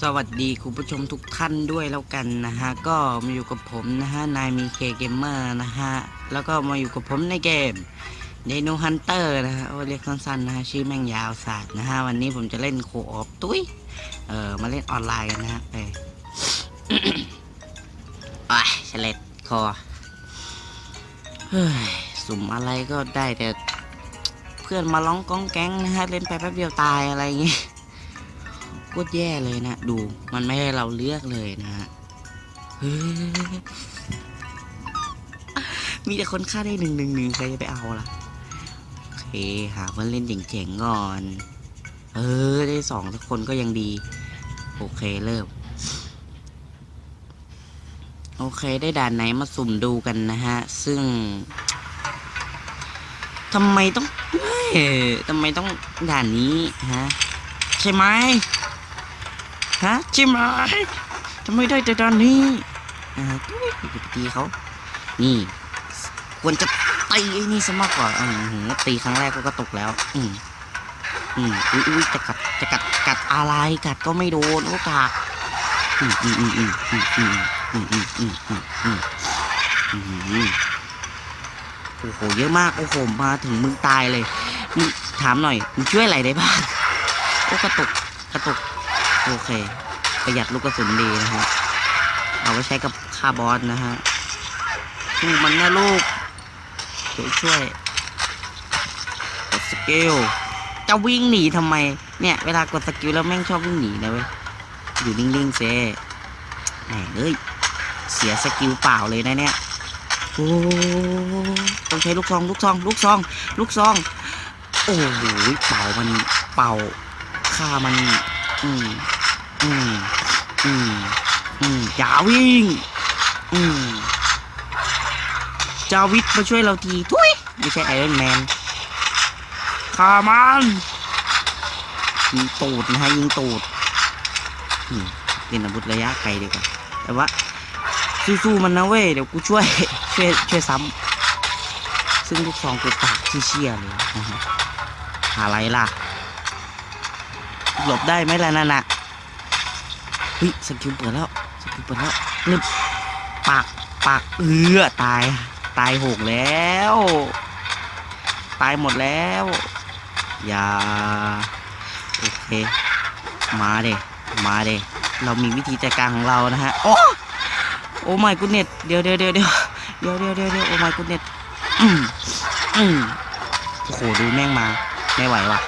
สวัสดีคุณผู้ชมทุกท่านด้วยแล้วกันนะฮะ ก็มาอยู่กับผมนะฮะ นายมีเคเกมเมอร์นะฮะ แล้วก็มาอยู่กับผมในเกมเดนูฮันเตอร์นะฮะ โอ้เรียกสั้นๆนะฮะ ชื่อแม่งยาวศาสตร์นะฮะ วันนี้ผมจะเล่นโคออฟตุ้ย เออมาเล่นออนไลน์กันนะฮะไปอะเฉลดคอ เฮ้ย สุ่มอะไรก็ได้แต่ เพื่อนมาร้องก้องแก๊งนะฮะ เล่นไปแป๊บเดียวตายอะไรอย่างงี้ ตรแย่เลยนะ ดูมันไม่ให้เราเลือกเลยนะฮะเฮ้ยมีแต่คนฆ่าได้หนึ่งหนึ่งหนึ่งใครจะไปเอาล่ะโอเคหาเพื่อนเล่นเจ๋งๆก่อน เออ ได้สองทุกคนก็ยังดี โอเคเริ่ม โอเคได้ด่านไหนมาสุ่มดูกันนะฮะ ซึ่งทำไมต้องทำไมต้องด่านนี้ฮะ ใช่ไหม ฮะใช่ไหมทำไมได้แต่ตอนนี้อ่าตุ้ยอย่าไปตีเขา นี่ ควรจะตีไอ้นี่ซะมากกว่าอือหือตีครั้งแรกก็กระตกแล้ว อืมอืมอุ้ยอุ้ยจะกัดจะกัดกัดอะไรกัดก็ไม่โดนโอ้กากอืมอืมอืมอืมอืมอืมอืมอืมอืมอืมอืมอืมอืมโอ้โหเยอะมากโอ้โหมาถึงมึงตายเลยมึงถามหน่อยมึงช่วยอะไรได้บ้างโอ้กระตุกกระตุก โอเค ประหยัดลูกกระสุนดีนะฮะเอาไว้ใช้กับฆ่าบอสนะฮะสู้มันนะลูกช่วยช่วยกดสกิลจะวิ่งหนีทำไม เนี่ยเวลากดสกิลแล้วแม่งชอบวิ่งหนีนะเว้ยอยู่นิ่งๆเซแหมเอ้ยเสียสกิลเปล่าเลยนะเนี่ยโอ้ต้องใช้ลูกซอง ลูกซอง ลูกซอง ลูกซอง โอ้โหเป่ามันเป่าฆ่ามัน อืม อืมอืมอืมอย่าวิ่ง อืมจาวิทมาช่วยเราที ทุยไม่ใช่ไอรอนแมนฆ่ามันยิงตูดนะฮะยิงตูดเล่นอาวุธระยะไกลดีกว่า แต่ว่าสู้ๆมันนะเว้ย เดี๋ยวกูช่วย ช่วยช่วยซ้ำซึ่งลูกซองกูปากที่เชี่ยเลยนะฮะอะไรล่ะ หลบได้ไหมล่ะนั่นน่ะ ฮ้ยสกิลเปิดแล้วสกิลเปิดแล้วนึบปากปากเอือตายตายหกแล้ว ตายหมดแล้วอย่าโอเคมาเดมาเดเรามีวิธีจัดการของเรานะฮะโอ้โอ้ไม่กูเน็ตเดี๋ยวเดี๋ยวเดี๋ยวเดี๋ยวเดี๋ยวเดี๋ยวเดี๋ยวโอ้ไม่กูเน็ตอืมอืมโอ้โหดูแม่งมาไม่ไหวว่ะ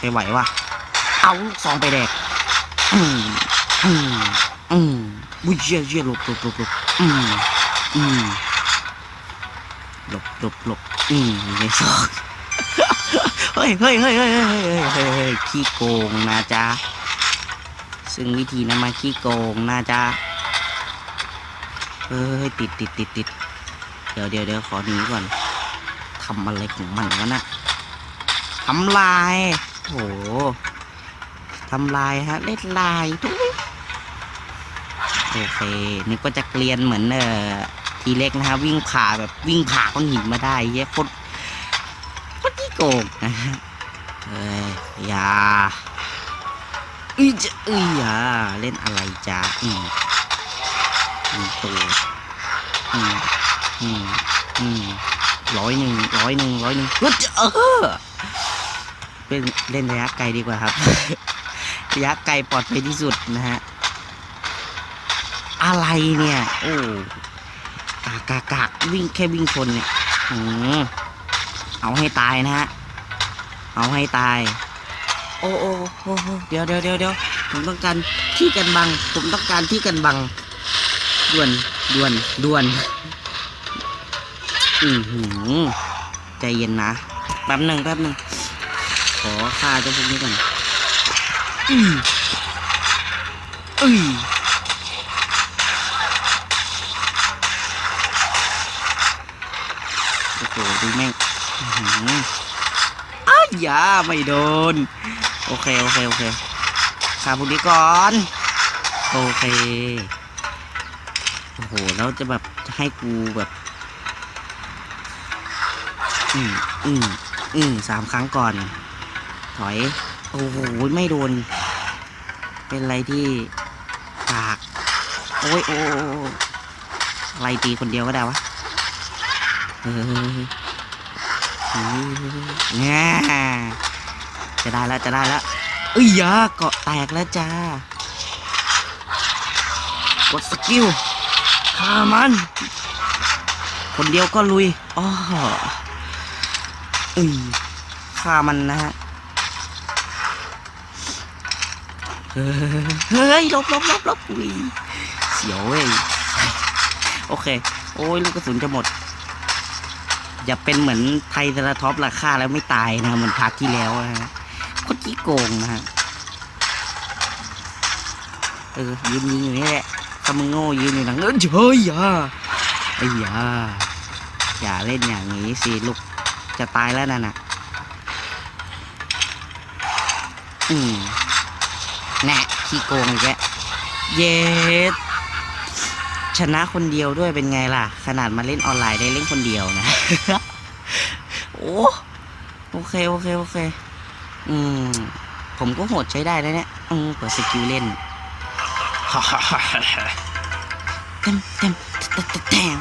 ไม่ไหวว่ะเอาลูกซองไปแดกอืม อืมอืมบุเจียเจียหลบหลบหลบอืมอืมหลบหลบหลบอืมในซอกเฮ้ยเฮ้ยเฮ้ยเฮ้ยเฮ้ยเฮ้ยเฮ้ยขี้โกงนะจ๊ะซึ่งวิธีนั้นมาขี้โกงนะจ๊ะเฮ้ยติดติดติดติดเดี๋ยวเดี๋ยวเดี๋ยวขอหนีก่อนทำอะไรของมันวะนะทำลายโอ้ทำลายฮะเล็ดลายทุก โอเคนึกว่าจะเกลียนเหมือนเอ่อทีเล็กนะฮะวิ่งผ่าแบบวิ่งผ่าก้อนหินมาได้เย้ยโคตรโคตรที่โกงนะฮะเอ้ยอย่าอุ้ยจะอุ้ยอย่าเล่นอะไรจ้าอืมอืมตูอืมอืมอืมร้อยหนึ่งร้อยหนึ่งร้อยหนึ่งเฮ้ยเออเป็นเล่นระยะไกลดีกว่าครับ ระยะไกลปลอดภัยที่สุดนะฮะ อะไรเนี่ยโอ้กากกากกากวิ่งแค่วิ่งชนเนี่ยอืมเอาให้ตายนะฮะเอาให้ตายโอ้โอ้โอ้โอ้เดี๋ยวเดี๋ยวเดี๋ยวเดี๋ยวผมต้องการที่กันบัง ผมต้องการที่กันบังด่วนด่วนด่วนอือหือใจเย็นนะแป๊บหนึ่งแป๊บหนึ่งขอฆ่าเจ้าพวกนี้ก่อนอืออือโอ้โห ดูแม่งอื้อหืออ้ายอยาไม่โดน โอเค โอเค โอเคฆ่าพวกนี้ก่อน โอเค โอ้โห แล้วจะแบบให้กูแบบ อืมอืมอืมสามครั้งก่อน ถอย โอ้โห ไม่โดน เป็นอะไรที่กาก โอ้ยโอ้ยโอ้ยโอ้ยอะไรตีคนเดียวก็ได้วะเฮ้ยเฮ้ย แง่จะได้แล้วจะได้แล้วเอ้ยยาเกาะแตกแล้วจ้ากดสกิลฆ่ามัน คนเดียวก็ลุยอ้อเอืมฆ่ามันนะฮะเฮ้ยลบลบลบลบอุ้ยเสียวเว้ยโอเค โอ้ยลูกกระสุนจะหมด อย่าเป็นเหมือนไทรเซราท็อปราคาแล้วไม่ตายนะเหมือนพาร์ทที่แล้วนะฮะโคตรจี้โกงนะฮะเออยืนยิงอยู่นี่แหละถ้ามึงโง่ยืนอยู่หลังเออเฮ้ยอย่าไอ้ยาอย่าเล่นอย่างนี้สิลูกจะตายแล้วนั่นน่ะอืมแน่ขี้โกงอีกแล้วเย็ด ชนะคนเดียวด้วยเป็นไงล่ะ ขนาดมาเล่นออนไลน์ได้เล่นคนเดียวนะ โอ้โอเคโอเคโอเค อืม ผมก็โหดใช้ได้แล้วเนี่ยอืมเปิดสกิลเล่นเต็มเต็มเต็มเต็ม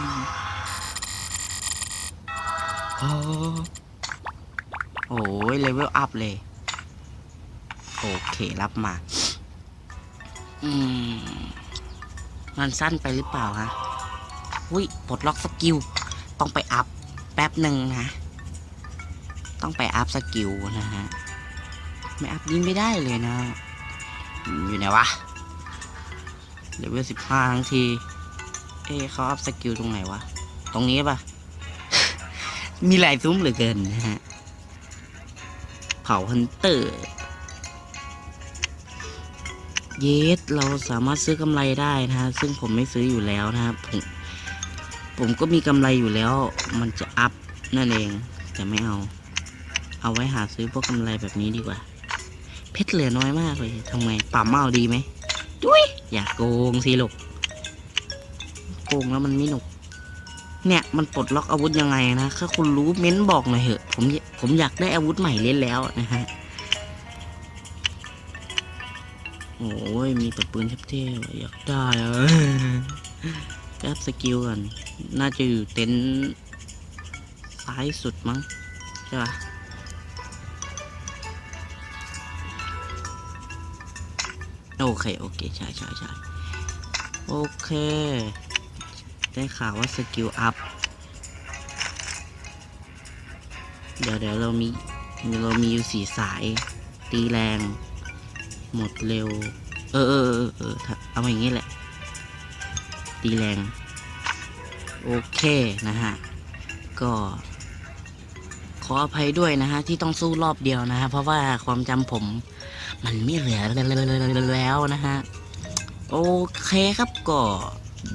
โอ้โอ้ยเลเวลอัพเลย โอเค รับมา อืม มันสั้นไปหรือเปล่าฮะอุ้ยปลดล็อกสกิล ต้องไปอัพแป๊บหนึ่งนะ ต้องไปอัพสกิลนะฮะ ไม่อัพยิงไม่ได้เลยนะ อยู่ไหนวะเลเวลสิบห้าทั้งที เอ๊ะเขาอัพสกิลตรงไหนวะ ตรงนี้ปะมีหลายซุ้มเหลือเกินนะฮะ เผาฮันเตอร์ เยสเราสามารถซื้อกำไรได้นะฮะซึ่งผมไม่ซื้ออยู่แล้วนะครับผมผมก็มีกำไรอยู่แล้ว มันจะอัพนั่นเองแต่ไม่เอา เอาไว้หาซื้อพวกกำไรแบบนี้ดีกว่า เพชรเหลือน้อยมากเลยทำไงป่าเมาดีไหมดุ้ยอย่าโกงสิลูกโกงแล้วมันไม่หนุก เนี่ยมันปลดล็อกอาวุธยังไงนะถ้าคุณรู้เม้นบอกหน่อยเหอะผมผมอยากได้อาวุธใหม่เล่นแล้วนะฮะ โอ้ยมีแต่ปืนเท่ๆอยากได้อะแป๊บสกิลก่อนน่าจะอยู่เต็นท์ซ้ายสุดมั้งใช่ปะโอเค โอเค ใช่ใช่ใช่โอเค ได้ข่าวว่าสกิลอัพ เดี๋ยวเดี๋ยวเรามี เรามีอยู่สี่สาย ตีแรง หมดเร็ว เออเออเออเออถ้าเอามาอย่างนี้แหละ ตีแรง โอเคนะฮะ ก็ขออภัยด้วยนะฮะ ที่ต้องสู้รอบเดียวนะฮะ เพราะว่าความจำผม มันไม่เหลือแล้วนะฮะ โอเคครับก็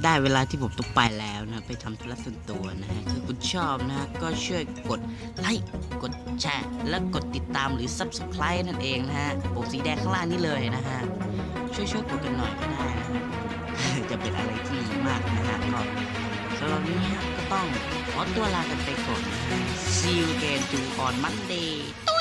ได้เวลาที่ผมต้องไปแล้วนะ ไปทำธุระส่วนตัวนะฮะถ้าคุณชอบนะก็ช่วยกดไลค์กดแชร์และกดติดตามหรือ Subscribe นั่นเองนะฮะปุ่มสีแดงข้างล่างนี่เลยนะฮะ ช่วยช่วยกดกันหน่อยก็ได้นะจะเป็นอะไรที่ดีมากนะฮะก็สำหรับนี้ฮะก็ต้องขอตัวลากันไปก่อนนะฮะ See you again to on Monday